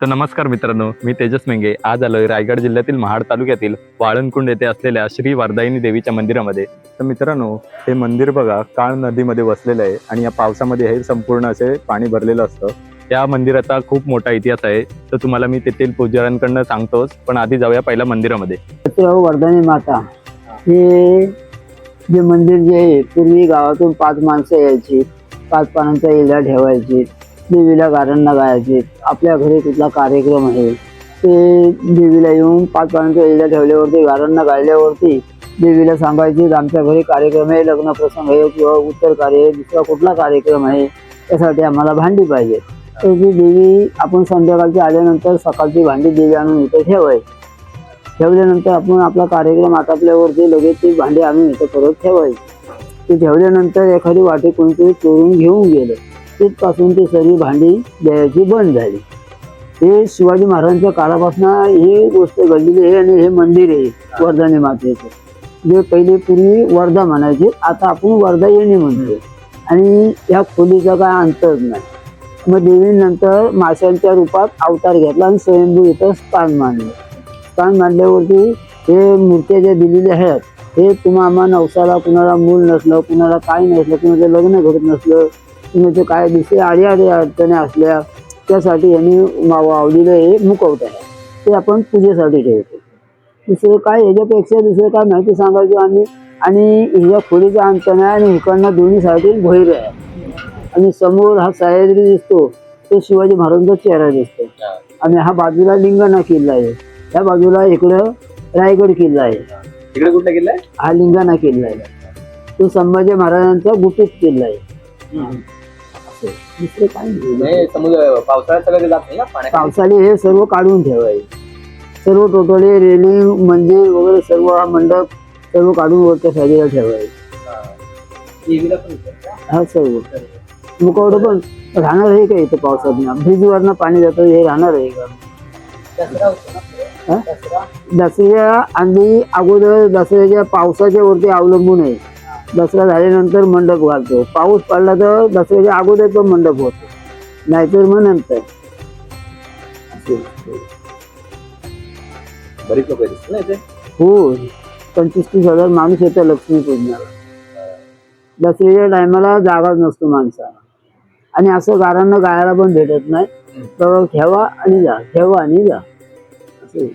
तर नमस्कार मित्रांनो मी तेजस मेंगे. आज आलोय रायगड जिल्ह्यातील महाड तालुक्यातील वाळणकुंड येथे असलेल्या श्री वारदायिनी देवीच्या मंदिरामध्ये. तर मित्रांनो हे मंदिर बघा काळ नदीमध्ये वसलेलं आहे आणि या पावसामध्ये हे संपूर्ण असे पाणी भरलेलं असतं. त्या मंदिराचा खूप मोठा इतिहास आहे. तर तुम्हाला मी तेथील पुजाऱ्यांकडनं सांगतोच पण आधी जाऊया पहिल्या मंदिरामध्ये. छत्रपती वर्धनी माता. हे जे मंदिर जे आहे पूर्वी गावातून पाच माणसं यायची पाच पानांचा इला ठेवायची. देवीला गारांना गायचे आपल्या घरी कुठला कार्यक्रम आहे? ते देवीला येऊन पाच पाण्याच्या इला ठेवल्यावरती गारांना गायल्यावरती देवीला सांगायची आमच्या घरी कार्यक्रम आहे लग्न प्रसंग आहे किंवा उत्तर कार्य आहे दुसरा कुठला कार्यक्रम आहे? त्यासाठी आम्हाला भांडी पाहिजे तर ती देवी आपण संध्याकाळची आल्यानंतर सकाळची भांडी देवी आणून इथे ठेवायची. ठेवल्यानंतर आपण आपला कार्यक्रम आटापल्यावरती लगेच ती भांडी आम्ही इथं परत ठेवायची. ते ठेवल्यानंतर एखादी वाटी कोणतरी चोरून घेऊन गेलं. तिथपासून ती सगळी भांडी द्यायची बंद झाली. हे शिवाजी महाराजांच्या काळापासून ही गोष्ट घडलेली आहे आणि हे मंदिर आहे वर्धाने मातेचं. जे पहिले पूर्वी वर्धा म्हणायचे आता आपण वर्धा येणे म्हणतो. आणि या खोलीचा काय अंतर नाही. मग देवीनंतर माशांच्या रूपात अवतार घेतला आणि स्वयंभू इथं स्थान मांडलं. स्थान मांडल्यावरती हे मूर्त्या ज्या दिलेल्या आहेत हे तुम्हाला नवसाला कुणाला मूल नसलं कुणाला काय नसलं कुणाचं लग्न घडत नसलं कुणाचं काय दुसरे आडी आडी अडचणी असल्या त्यासाठी यांनी वावलेलं हे मुकवत आहे. ते आपण पूजेसाठी ठेवतो. दुसरं काय ह्याच्यापेक्षा दुसरं काय माहिती सांगायचं आम्ही? आणि ह्या खोलीचा अंत नाही आणि इकडनं दोन्ही साईडे भैर आहे. आणि समोर हा सह्याद्री दिसतो तो शिवाजी महाराजांचा चेहरा दिसतो. आणि हा बाजूला लिंगाणा किल्ला आहे. त्या बाजूला इकडं रायगड किल्ला आहे. तिकडे कुठला किल्ला आहे? हा लिंगाणा किल्ला आहे. तो संभाजी महाराजांचा गुपित किल्ला आहे. असं. दुसरं काय नाही. समुद्र पावसाळ्यात सगळं जात नाही ना पावसाळी हे सर्व काढून ठेवायचे. सर्व टोटली रेलिंग मंदिर वगैरे सर्व हा मंडप सर्व काढून वरच्या साईडला ठेवायचे. हा. सर्व. मुखवडं पण राहणार आहे का इथं पावसात? भिजवरनं पाणी जातं हे राहणार आहे का? हा? दसऱ्या आधी अगोदर दसऱ्याच्या पावसाच्या वरती अवलंबून आहे. दसरा झाल्यानंतर मंडप घालतो. पाऊस पडला तर दसऱ्याच्या अगोदर पण मंडप होतो. नाहीतर मग नंतर. असं. बरीच लोक येतात ना इथे? हो. पंचवीस तीस हजार माणूस येतो लक्ष्मी पूजनाला. दसऱ्याच्या टायमाला जागाच नसतो माणसाला. आणि असं गारांना गायला पण भेटत नाही. तर ठेवा आणि जा. ठेवा आणि जा. असं.